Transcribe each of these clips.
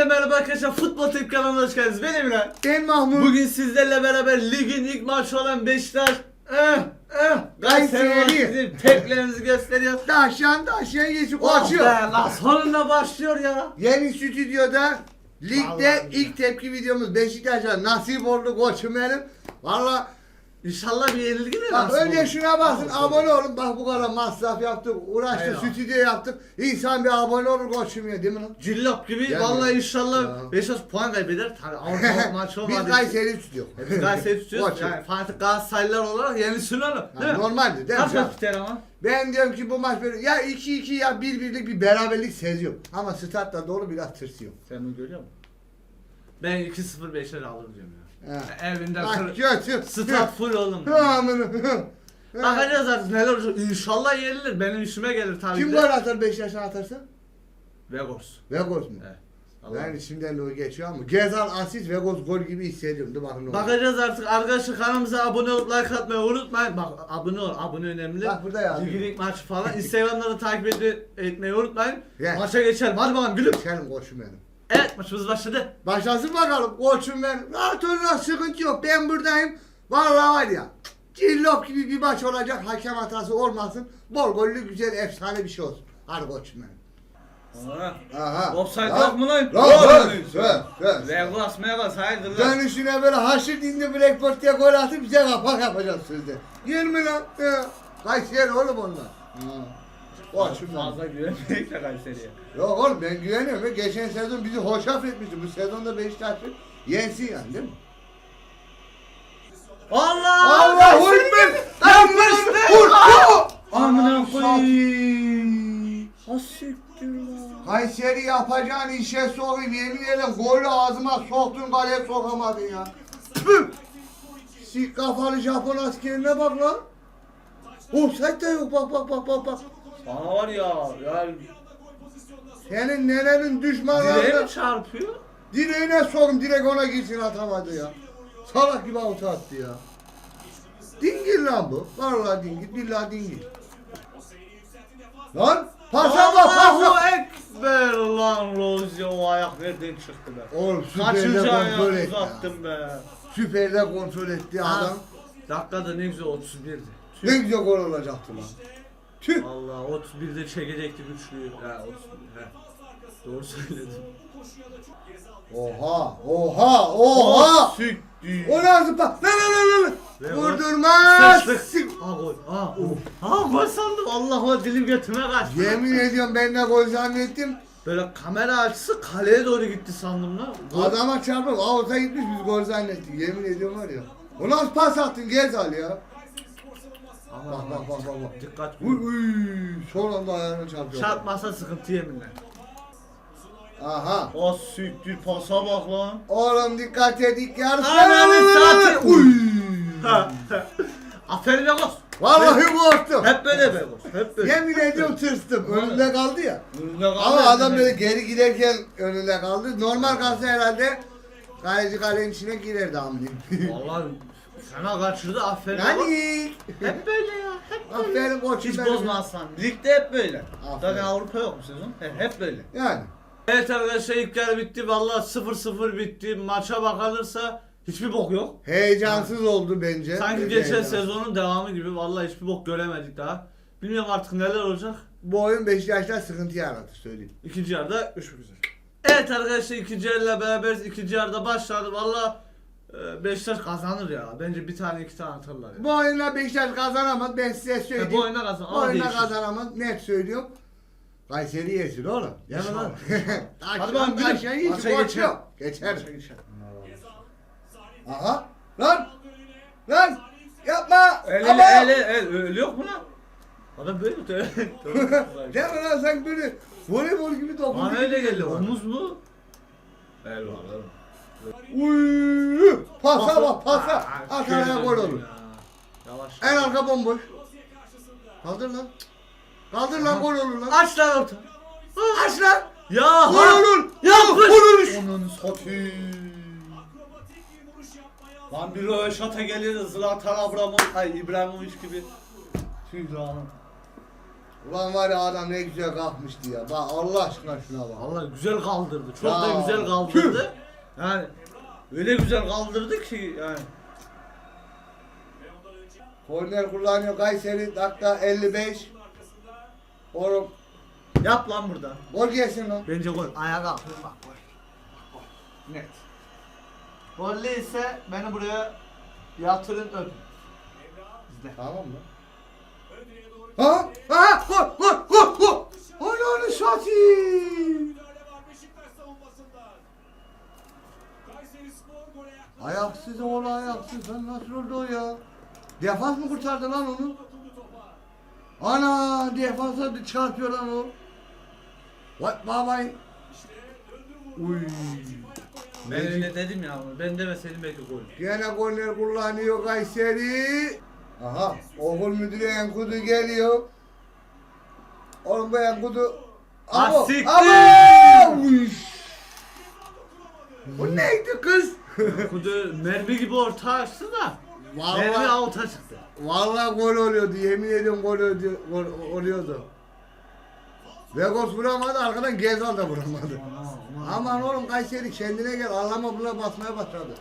Hepinize merhaba arkadaşlar. Futbol Tip kanalına hoş geldiniz. Ben Emre. Ben Mahmut. Bugün sizlerle beraber ligin ilk maçı olan Beşiktaş eh, eh, Kayseri. Kayseri tepkilerinizi gösteriyor. Daşan daşan geçip Oh be kaçıyor. lan sonunda başlıyor ya. Yeni stüdyoda ligde Vallahi ilk tepki videomuz Beşiktaş'a nasip oldu koçum benim. Valla İnşallah bir yenilgi de bak nasip önce olur. şuna basın Nasip olur. abone olun. Bak bu kadar masraf yaptık uğraştık Eyvallah. stüdyo yaptık. İnsan bir abone olur koçum ya değil mi lan? Cillop gibi Yani. vallahi inşallah Ya. Beşiktaş puan kaybeder. Tabii Avrupa maçı olmadı. Biz Kayseri tutuyor. Biz Kayseri tutuyoruz. Koçum. Yani fanatik Galatasaraylılar olarak yenilsin onu. Değil mi? Normaldi değil mi? Kaç kaç biter ama? Ben diyorum ki bu maç böyle ya 2-2 ya 1-1'lik bir beraberlik seziyorum. Ama statta doğru biraz tırsıyorum. Sen bunu görüyor musun? Ben 2-0 Beşiktaş alır diyorum ya. He. Evinden Bak götür. Stat full oğlum. Amına. Bakacağız artık neler olacak. İnşallah yenilir. Benim işime gelir tabii Kim ki gol atar Beşiktaş'a atarsa? Vegos. Vegos mu? Evet. Allah. Ben şimdiden de o geçiyor ama Gezal asist Vegos gol gibi hissediyorum. Dur bakın ne olacak. Bakacağız artık arkadaşlar kanalımıza abone olup like atmayı unutmayın. Bak abone ol, abone önemli. Bak burada yazıyor. Ligin ilk maçı falan. Instagram'da da takip ed- etmeyi unutmayın. Gel. Maça geçelim. Hadi bakalım gülüm. Geçelim koçum benim. Evet maçımız başladı. Başlasın bakalım koçum benim. Rahat olun lan, sıkıntı yok. Ben buradayım. Vallahi var ya. Cillop gibi bir maç olacak. Hakem hatası olmasın. Bol gollü güzel efsane bir şey olsun. Hadi koçum benim. Aha. Offside Lan- yok mu lan? Lan Yok. dön, dön, dön. Vegos, Megos hayırdır lan? Dönüşüne böyle haşır dindi Blackboard diye gol atıp bize kapak yapacağız sözde. Yer mi lan? He. Kayseri oğlum onlar. Koçum benim. Fazla güvenmeyek de Kayseri'ye. Yok oğlum ben güveniyorum. ya. Geçen sezon bizi hoşaf etmişti. Bu sezonda Beşiktaş'ı yensin yani değil mi? Allah! Allah Ekber! Yapmıştı! Vur! Vur! Amına koyayım. koyayım. Hasiktir lan. Kayseri yapacağın işe sokayım. Yemin ederim golü ağzıma soktun kaleye sokamadın ya. Tüh! Sik kafalı Japon askerine bak lan. Offside de yok bak bak bak bak bak. Sana var ya, ya Senin nenenin direğe düşmanlarına mi çarpıyor? direğine sokun direkt ona girsin atamadı ya. Salak gibi avuta attı ya. Dingil lan bu. Vallahi dingil. Billahi dingil. Lan pasa bak Allahu pasa. Ekber lan Rozi o ayak nereden çıktı be? Oğlum süperde Kaçıncı kontrol ayağı etti. ya. be. Süperde kontrol etti adam. Dakikada ne güzel 31'di. Ne güzel gol olacaktı lan. Allah 31'de çekecekti güçlüyü. He 31 he. Doğru söyledim. Oha oha oha. Siktir. O nasıl bak. Lan lan lan lan. Ve Vurdurma. Sıçtık. Sik- Ha gol. Ha oh. Ha gol sandım. Allah o dilim götüme kaçtı. Yemin ediyorum ben de gol zannettim. Böyle kamera açısı kaleye doğru gitti sandım lan. Gol. Adama çarpıp avuta gitmiş biz gol zannettik. Yemin ediyorum var ya. O nasıl pas attın Gezal ya. Aman Bak bak bak bak. bak. Dikkat. Uy uy. Son anda ayağına çarpıyor. Çarpmasa sıkıntı yeminle. Aha. O siktir pasa bak lan. Oğlum dikkat et yarısı. Ananı satayım. Uy. Aferin Yavuz. Vallahi korktum. Hep böyle be Yavuz. Hep böyle. Yemin ediyorum tırstım. Önünde kaldı ya. Önünde kaldı, Ama adam böyle geri giderken önünde kaldı. Normal kalsa herhalde kaleci kalenin içine girerdi amlim. Vallahi fena kaçırdı aferin. Nani? Hep böyle ya. Hep böyle. Aferin koçum Hiç benim. bozma aslan. Ligde hep böyle. Aferin. Zaten Avrupa yok bu sezon. Hep, hep böyle. Yani. Evet arkadaşlar ilk yarı bitti. Vallahi 0-0 bitti. Maça bakılırsa hiçbir bok yok. Heyecansız oldu bence. Sanki Bence geçen heyecansız. sezonun devamı gibi. Vallahi hiçbir bok göremedik daha. Bilmiyorum artık neler olacak. Bu oyun Beşiktaş'ta sıkıntı yarattı söyleyeyim. İkinci yarıda görüşmek üzere. Evet arkadaşlar ikinci yarıyla beraberiz. İkinci yarıda başladı. Valla Beşiktaş kazanır ya. Bence bir tane iki tane atarlar ya. Bu oyunla Beşiktaş kazanamaz ben size söyleyeyim. Ha, bu oyunda kazan- Bu oyunda değişir. kazanamaz net söylüyorum. Kayseri yesin oğlum. Değil mi lan? Hadi bakalım, gülüm. Aşağı yok. Geçer. Aha. Lan. Lan. Yapma. El el el el el yok mu lan? Adam böyle de. Değil mi lan sen böyle voleybol gibi dokundun. Bana öyle geldi. Omuz mu? El var. Uy. Pasa bak pasa. Aa, At şöyle araya gol olur. ya. Yavaş. En arka bomboş. Kaldır lan. Kaldır lan gol olur lan. Aç lan orta. Aç lan. Ya Gol olur. Gol olur. Onun satayım. Lan bir Röveşat'a gelir Zlatan Abramovic, ay İbrahimovic gibi. Tüh lan. Ulan var ya adam ne güzel kalkmıştı ya. Bak Allah aşkına şuna bak. Allah güzel kaldırdı. Çok da Ya. güzel kaldırdı. Yani öyle güzel kaldırdı ki yani. Korner kullanıyor Kayseri dakika 55. Oğlum Yap lan burada. gol gelsin lan. Bence gol. Ayağa kalk. Bak gol. Net. Gollü ise beni buraya yatırın öpün. İzle. Tamam mı? Ha? Ha? Gol gol gol gol. Ananı satayım. Ayaksız oğlu ayaksız. Lan nasıl oldu o ya? Defans mı kurtardı lan onu? Ana defansa çarpıyor lan o. Vay babay. Uy. Ben öyle dedim ya. Ben demeseydim belki gol. Gene korner kullanıyor Kayseri. Aha, okul müdürü Enkudu geliyor. Oğlum bu Enkudu... Abo, abo! Uy. Bu neydi kız? Kudu mermi gibi orta açtı da. Mermi Vallahi, avuta çıktı. vallahi gol oluyordu. Yemin ediyorum gol oluyordu. Gol oluyordu. Vegos vuramadı, arkadan Gezal da vuramadı. Aman oğlum Kayseri kendine gel. Allah'ıma buna basmaya başladı.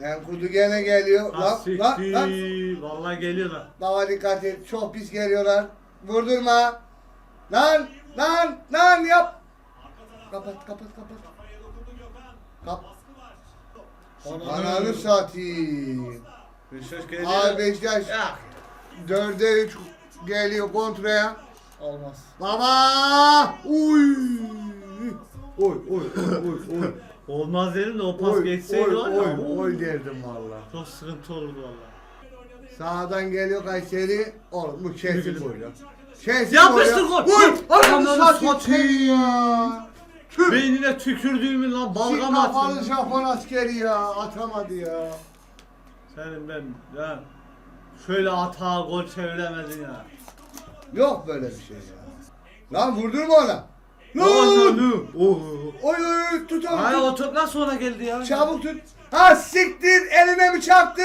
Enkudu gene geliyor. Lan, lan, lan. siktir. Vallahi geliyorlar. Baba dikkat et. Çok pis geliyorlar. Vurdurma. Lan lan lan yap. Kapat kapat kapat. Kap. Ananı satayım. Beşiktaş geliyor. Abi Beşiktaş Ya. dörde üç geliyor kontraya. Olmaz. Baba! Uy! Oy oy oy oy oy. Olmaz dedim de o pas Oy geçseydi var oy ya. oy oy derdim valla. Çok sıkıntı olurdu valla. Sağdan geliyor Kayseri. Oğlum bu kesin gol ya. Kesin Yapıştır ya. gol. Vur! Ananı satayım. ya. Beynine tükürdüğümün lan balgam kafalı attın. Japon askeri ya. Atamadı ya. Senin ben ya. Şöyle atağa gol çeviremedin ya. Yok böyle bir şey ya. Lan vurdurma ona. Lan! Oh. Oy oy oy tut onu. Ay tut. o top nasıl ona geldi ya? Çabuk tut. Ha siktir elime mi çarptı?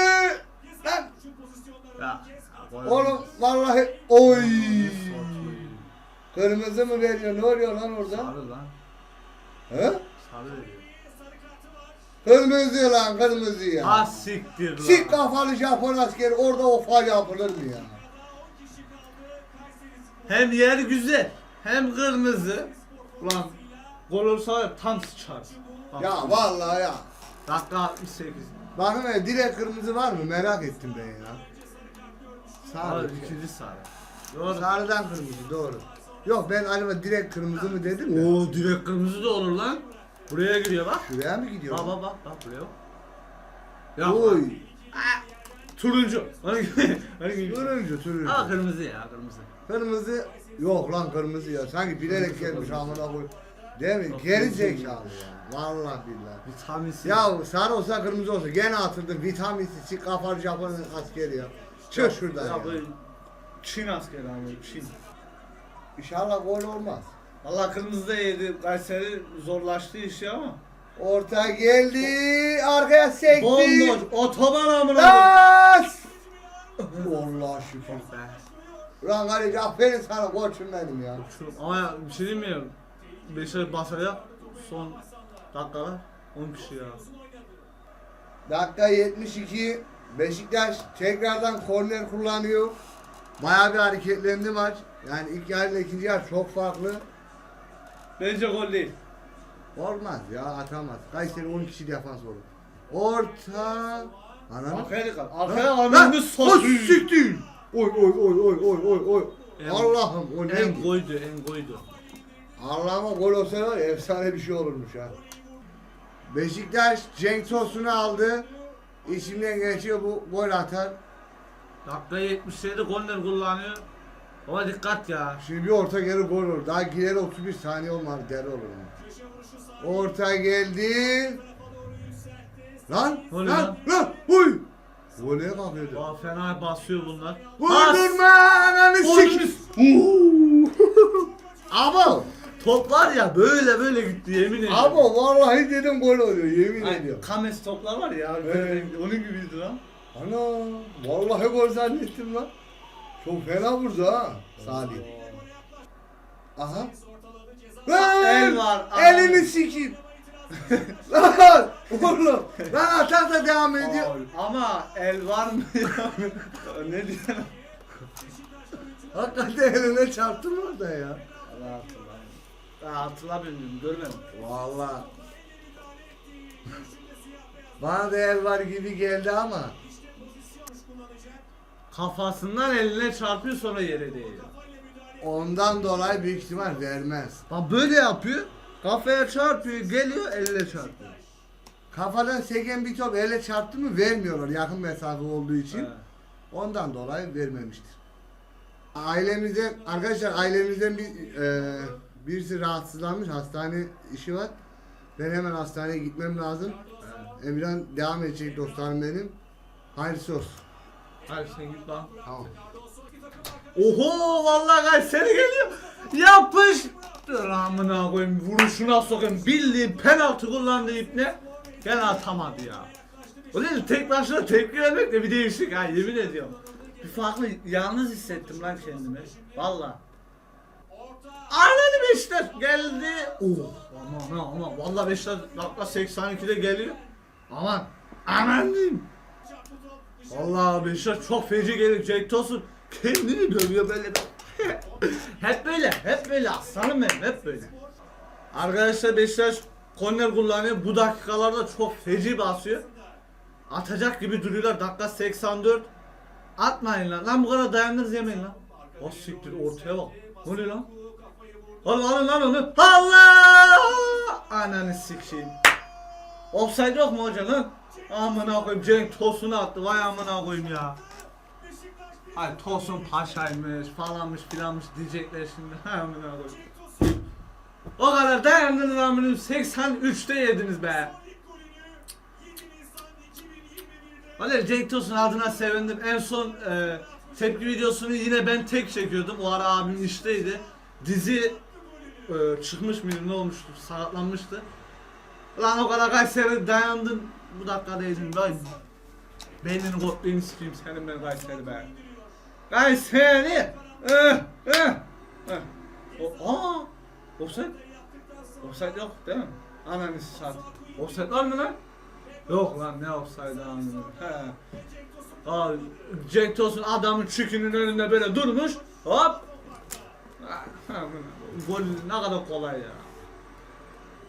Lan. Ya. Oğlum vallahi oy. Kırmızı mı veriyor? Ne oluyor lan orada? Sarı lan. He? Kırmızı lan kırmızı ya. Ha siktir lan. Sik kafalı Japon askeri orada o faal yapılır mı ya? Hem yer güzel. Hem kırmızı. Ulan gol olsa tam sıçar. Bak, Ya vallahi ya. Dakika 68. Bakın hele direkt kırmızı var mı? Merak ettim ben ya. Sarı. Abi ikinci sarı. Doğru. Sarıdan kırmızı doğru. Yok ben acaba direkt kırmızı mı dedim de. Oo direkt kırmızı da olur lan. Buraya gidiyor bak. Şuraya mı gidiyor? Bak bak bak bak buraya. bak. Ya Oy. turuncu. Hani hani Turuncu turuncu. Aa kırmızı ya kırmızı. Kırmızı yok lan kırmızı ya. Sanki bilerek gelmiş amına koy. Değil mi? Yok, Geri kırmızı zekalı ya. Vallahi billahi. Vitaminsiz. Ya sarı olsa kırmızı olsa gene atıldı. Vitaminsiz sik kafalı Japon askeri ya. Çık şuradan ya. Ya bu Çin askeri abi Çin. İnşallah gol olmaz. Valla kırmızı da yedi. Kayseri zorlaştı işi ama. Orta geldi. Arkaya sekti. Bomboş. Otoban amına. Las! Allah şükür. Ulan Galip aferin sana koçum benim ya. Şu- Ama ya, bir şey diyeyim mi? Beşiktaş basaya son dakikalar 10 kişi ya. Dakika 72. Beşiktaş tekrardan korner kullanıyor. Bayağı bir hareketlendi maç. Yani ilk yarı ile ikinci yarı çok farklı. Bence gol değil. Olmaz ya atamaz. Kayseri 10 kişi defans olur. Orta. Ananı. Arkaya dikkat. Lan, Arkaya lan, o siktir. Oy oy oy oy oy oy oy. En- Allah'ım o En neydi? koydu en koydu. Allah'ıma gol olsa var ya efsane bir şey olurmuş ha. Beşiktaş Cenk Tosun'u aldı. İçimden geçiyor bu gol atar. Dakika 77 korner kullanıyor. Ama dikkat ya. Şimdi bir orta geri gol olur. Daha girer 31 saniye olmadı deri olur. ama. Orta geldi. Lan oluyor lan lan? lan huy. Voleye kalkıyordu. Aa, fena basıyor bunlar. Vurdurma ananı sik. Abo. Top var ya böyle böyle gitti yemin ediyorum. Abo vallahi dedim gol oluyor yemin Ay, ediyorum. Kames toplar var ya. Evet. Onun gibiydi lan. Ana vallahi gol zannettim lan. Çok fena vurdu ha Salih. Aha. El var, Elini sikeyim. Lan oğlum. Lan atar da devam ediyor. Ama el var mı? ne diyorsun? Hakikaten eline çarptın mı orada ya? Allah hatırlamıyorum. Ben hatırlamıyorum, görmedim. Vallahi. Bana da el var gibi geldi ama. Kafasından eline çarpıyor sonra yere değiyor. Ondan dolayı büyük ihtimal vermez. Bak böyle yapıyor. Kafaya çarpıyor, geliyor eline çarpıyor. Kafadan seken bir top ele çarptı mı vermiyorlar yakın mesafe olduğu için. He. Ondan dolayı vermemiştir. Ailemizden arkadaşlar ailemizden bir e, birisi rahatsızlanmış hastane işi var. Ben hemen hastaneye gitmem lazım. Emirhan devam edecek dostlarım benim. Hayırlısı olsun. Hadi sen git lan. Tamam. Oho vallahi Kayseri geliyor. Yapış. Amına koyayım vuruşuna sokayım. Bildiğin penaltı kullandı ipne. Gene atamadı ya. O değil tek başına tepki vermek de bir değişik ha yemin ediyorum. Bir farklı yalnız hissettim lan kendimi. Valla. Arnadı Beşiktaş geldi. Oh aman aman aman. Valla Beşiktaş dakika 82'de geliyor. Aman. Aman diyeyim. Vallahi Beşiktaş çok feci gelir. Cenk Tosun kendini dövüyor böyle. hep böyle, hep böyle aslanım benim, hep böyle. Arkadaşlar Beşiktaş korner kullanıyor. Bu dakikalarda çok feci basıyor. Atacak gibi duruyorlar. Dakika 84. Atmayın lan. Lan bu kadar dayandınız yemeyin lan. O siktir ortaya bak. Ne oluyor lan? Oğlum alın lan onu. Allah! Ananı sikeyim. Offside yok mu hoca lan? Amına koyayım Cenk Tosun'u attı. Vay amına koyayım ya. Ay Tosun paşaymış falanmış filanmış diyecekler şimdi. Amına koyayım. O kadar dayandınız amına 83'te yediniz be. Vallahi Cenk Tosun adına sevindim. En son e, tepki videosunu yine ben tek çekiyordum. O ara abim işteydi. Dizi e, çıkmış mıydı ne olmuştu sakatlanmıştı. Lan o kadar Kayseri dayandın bu dakikada yedin. Vay beynini koplayayım sikeyim senin ben Kayseri be. Kayseri! Eh, eh, eh. O, aa! Offside? Offside yok değil mi? Ananı sat. Offside var mı lan? Yok lan ne offside ananı. He. Aa, Cenk Tosun adamın çükünün önünde böyle durmuş. Hop! Ah. Gol ne kadar kolay ya.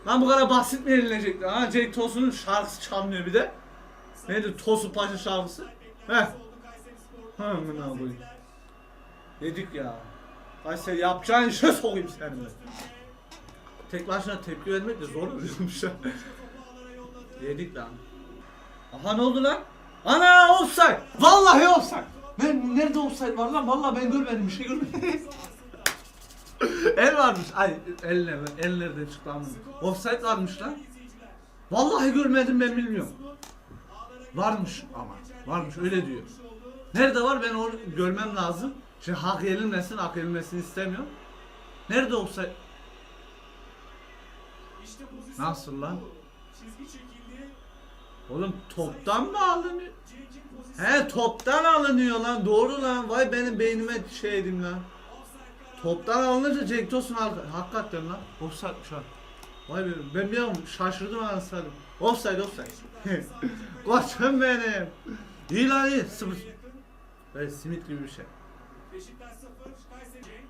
Lan bu kadar basit mi yenilecekti? Ha Cenk Tosun'un şarkısı çalmıyor bir de. Neydi Tosun Paşa şarkısı? Heh. Ha amına koyayım. Yedik ya. Kayseri yapacağın işe sokayım seni. ben. Tek başına tepki vermek de zor oluyormuş ya. Yedik lan. Aha ne oldu lan? Ana offside. Vallahi offside. Ben nerede offside var lan? Vallahi ben görmedim bir şey görmedim. el varmış. Ay el ne? El nereden çıktı lan? Offside varmış lan. Vallahi görmedim ben bilmiyorum. Varmış ama. Varmış öyle diyor. Nerede var ben onu görmem lazım. Şimdi hak yenilmesin, hak yenilmesini istemiyorum. Nerede offside? Nasıl lan? Oğlum toptan mı alınıyor? He toptan alınıyor lan doğru lan vay benim beynime şey edeyim lan. Toptan alınınca Cenk Tosun al hakikaten lan offside'miş ha. Vay be ben bir an şaşırdım anasını. Offside offside. Koçum benim. İyi lan iyi sıfır. Böyle simit gibi bir şey. Beşiktaş 0, Kayseri Cenk.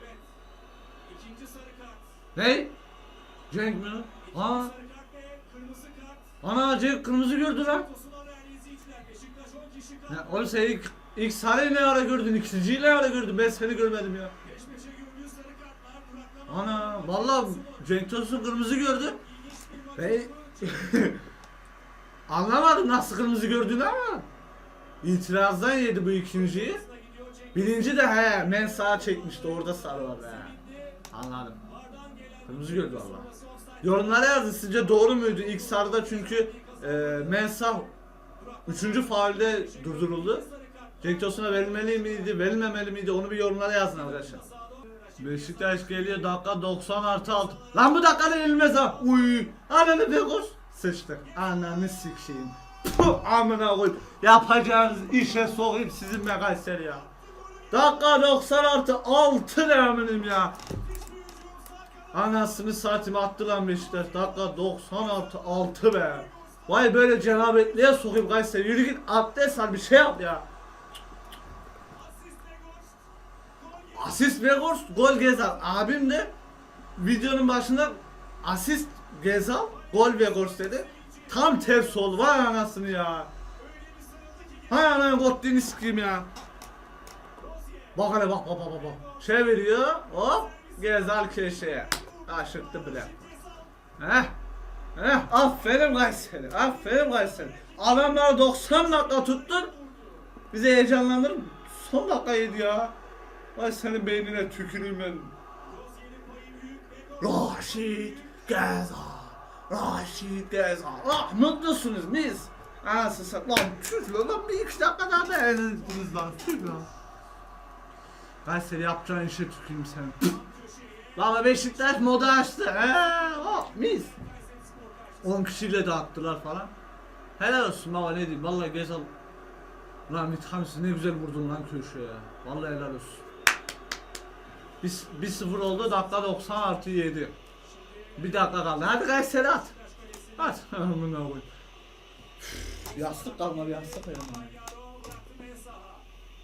Evet. İkinci sarı kart. Ne? Cenk mi? Ha? Sarı kart ve kırmızı kart. Ana Cenk kırmızı gördü lan. Tosun'a değerli izleyiciler. Beşiktaş 10 kişi kart. Ya oğlum sen ilk, ilk sarıyı ne ara gördün, ikinciyi ne ara gördün? Ben seni görmedim ya. Ana vallahi Cenk Tosun kırmızı gördü. Ben anlamadım nasıl kırmızı gördüğünü ama itirazdan yedi bu ikinciyi. Birinci de he men sağa çekmişti orada sarı var he. Anladım. Kırmızı gördü valla. Yorumlara yazın sizce doğru muydu ilk sarıda çünkü e, Mensah 3. faulde durduruldu. Cenk Tosun'a verilmeli miydi, verilmemeli miydi onu bir yorumlara yazın arkadaşlar. Beşiktaş geliyor dakika 90 artı 6. Lan bu dakikada yenilmez ha. Uy. Ananı Pekos. Sıçtık. Ananı sikeyim. Puh amına koyayım. Yapacağınız işe sokayım sizin be Kayseri ya. Dakika 90 artı 6 ne eminim ya. Anasını saatimi attı lan Beşiktaş. Dakika 90 artı 6 be. Vay böyle cenabetliğe sokayım Kayseri. Yürü git abdest al bir şey yap ya. Asist ve gol, Gezal. Abim de videonun başında asist Gezal, gol ve gol dedi. Tam ters oldu. Vay anasını ya. Hay ananı gottiğini sikeyim ya. Bak hele bak bak bak bak. Şey veriyor. Hop. Gezal köşeye. Aşıktı bile. Heh. Heh. Aferin Kayseri. Aferin Kayseri. Adamlar 90 dakika tuttun. Bizi heyecanlandırır. Son dakika yedi ya. Vay senin beynine tüküreyim ben. Raşit Gezal. Raşit Gezal. Ah mutlusunuz biz. Anasını sat. Lan tüh lan lan bir iki dakika daha beğenirdiniz lan. Tüh lan. Kayseri yapacağın işe tüküreyim sen. Lan Beşiktaş moda açtı. He, oh mis. 10 kişiyle dağıttılar falan. Helal olsun baba ne diyeyim. Vallahi Gezal. Lan Mithan siz ne güzel vurdun lan köşeye. Vallahi helal olsun. Biz 1-0 oldu dakika 90 artı 7. Bir dakika kaldı. Hadi Kayseri at. At. Amına koyayım. Yastık kalmadı yastık ya.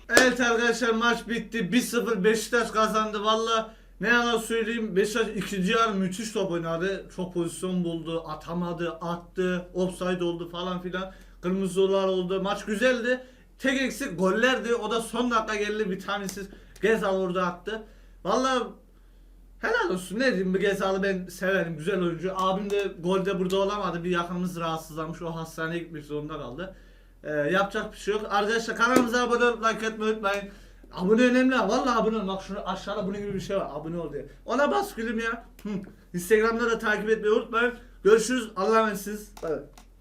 Evet arkadaşlar maç bitti. 1-0 Beşiktaş kazandı. Valla ne yalan söyleyeyim Beşiktaş ikinci yarı müthiş top oynadı. Çok pozisyon buldu. Atamadı, attı. Offside oldu falan filan. Kırmızılar oldu. Maç güzeldi. Tek eksik gollerdi. O da son dakika geldi bir tanesiz. Gezal orada attı. Valla helal olsun. Ne diyeyim Gezal'ı ben severim. Güzel oyuncu. Abim de golde burada olamadı. Bir yakınımız rahatsızlanmış. O hastaneye gitmek zorunda kaldı. Ee, yapacak bir şey yok. Arkadaşlar kanalımıza abone olup like etmeyi unutmayın. Abone önemli ha. Vallahi abone ol. Bak şunu aşağıda bunun gibi bir şey var. Abone ol diye. Ona bas gülüm ya. Hı. Instagram'da da takip etmeyi unutmayın. Görüşürüz. Allah'a emanetsiniz. Evet.